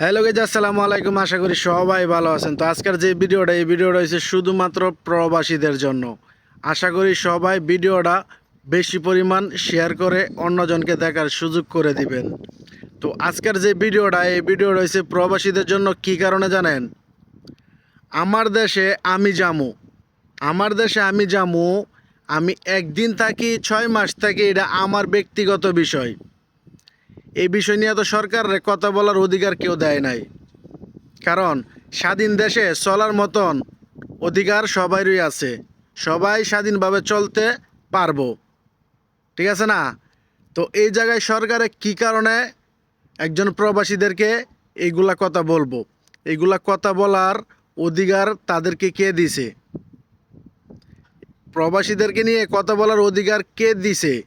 Hello gauge আসসালামু আলাইকুম, আশা করি সবাই ভালো আছেন। তো আজকের যে ভিডিওটা, এই ভিডিওটা হচ্ছে শুধুমাত্র প্রবাসীদের জন্য। আশা করি সবাই ভিডিওটা বেশি পরিমাণ শেয়ার করে অন্যজনকে দেখার সুযোগ করে দিবেন। তো আজকের যে ভিডিওটা, এই ভিডিওটা হচ্ছে প্রবাসীদের জন্য কি কারণে জানেন? আমার দেশে আমি জামু। আমার দেশে আমি জামু, আমি একদিন থাকি, ছয় মাস থাকি, এটা আমার ব্যক্তিগত বিষয়। এই বিষয় নিয়ে তো সরকারের কথা বলার অধিকার কেউ দেয় নাই। কারণ স্বাধীন দেশে চলার মতন অধিকার সবারই আছে। সবাই স্বাধীনভাবে চলতে পারব। ঠিক আছে না? তো এই জায়গায় সরকারে কি কারণে একজন প্রবাসীদেরকে এইগুলা কথা বলব? এইগুলা কথা বলার অধিকার তাদেরকে কে দিছে? প্রবাসীদেরকে নিয়ে কথা বলার অধিকার কে দিছে?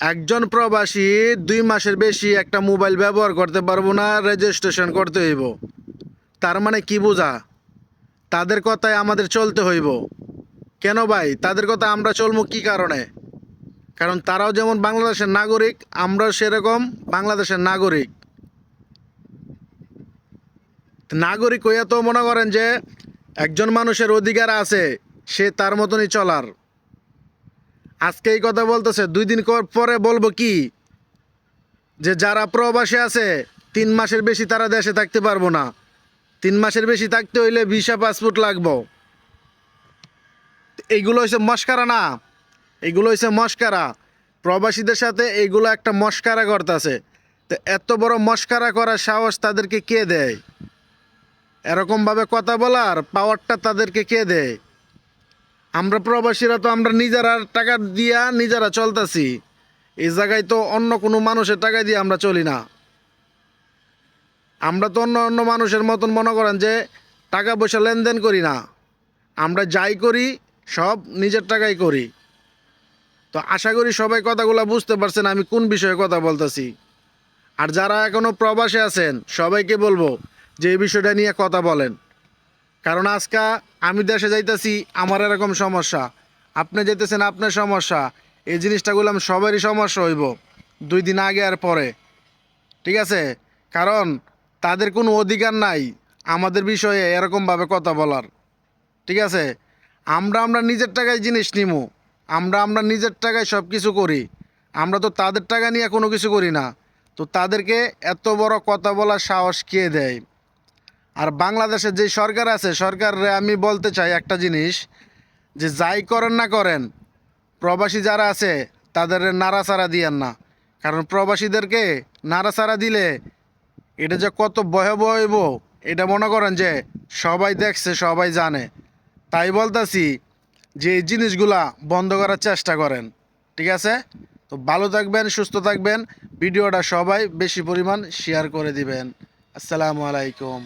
একজন প্রবাসী দুই মাসের বেশি একটা মোবাইল ব্যবহার করতে পারব না রেজিস্ট্রেশন করতে হইব। তার মানে কি বোঝা? তাদের কথায় আমাদের চলতে হইব। কেন ভাই? তাদের কথা আমরা চলবো কি কারণে? কারণ তারাও যেমন বাংলাদেশের নাগরিক, আমরাও সেরকম বাংলাদেশের নাগরিক। নাগরিক হইয়া তো মনে করেন যে একজন মানুষের অধিকার আছে, সে তার মতনই চলার। আজকে এই কথা বলতেছে, দুই দিন পরে বলব কি? যে যারা প্রবাসী আছে, তিন মাসের বেশি তারা দেশে থাকতে পারব না। তিন মাসের বেশি থাকতে হইলে ভিসা, পাসপোর্ট লাগবো। এইগুলো হচ্ছে মস্কারা না। এগুলো হচ্ছে মস্কারা। প্রবাসীদের সাথে এইগুলো একটা মস্কারা করতেছে। তো এত বড় মস্কারা করার সাহস তাদেরকে কে দেয়? এরকমভাবে কথা বলার পাওয়ারটা তাদেরকে কে দেয়? আমরা প্রবাসীরা তো আমরা নিজেরা টাকা দিয়া নিজেরা চলতেছি। এই জায়গায় তো অন্য কোনো মানুষের টাকা দিয়ে আমরা চলি না। আমরা তো অন্য অন্য মানুষের মতন মনে করেন যে টাকা পয়সা লেনদেন করি না। আমরা যাই করি, সব নিজের টাকাই করি। তো আশা করি সবাই কথাগুলো বুঝতে পারছেন, আমি কোন বিষয়ে কথা বলতেছি। আর যারা এখনও প্রবাসে আছেন, সবাইকে বলব যে এই বিষয়টা নিয়ে কথা বলেন। কারণ আজকা আমি দেশে যাইতেছি, আমার এরকম সমস্যা। আপনি যেতেছেন আপনার সমস্যা। এই জিনিসটা বললাম সবারই সমস্যা হইব, দুই দিন আগে আর পরে। ঠিক আছে? কারণ তাদের কোনো অধিকার নাই আমাদের বিষয়ে এরকমভাবে কথা বলার। ঠিক আছে? আমরা আমরা নিজের টাকায় জিনিস নিমু। আমরা আমরা নিজের টাকায় সব কিছু করি। আমরা তো তাদের টাকা নিয়ে কোনো কিছু করি না। তো তাদেরকে এত বড় কথা বলার সাহস কে দেয়? আর বাংলাদেশের যে সরকার আছে, সরকারে আমি বলতে চাই একটা জিনিস, যে যাই করেন না করেন, প্রবাসী যারা আছে, তাদের নাড়াচাড়া দিয়েন না। কারণ প্রবাসীদেরকে নাড়াচাড়া দিলে এটা যে কত ভয়াবহ হইব, এটা মনে করেন যে সবাই দেখছে, সবাই জানে। তাই বলতাছি যে এই জিনিসগুলা বন্ধ করার চেষ্টা করেন, ঠিক আছে? তো ভালো থাকবেন, সুস্থ থাকবেন। ভিডিওটা সবাই বেশি পরিমাণ শেয়ার করে দিবেন। আসসালামু আলাইকুম।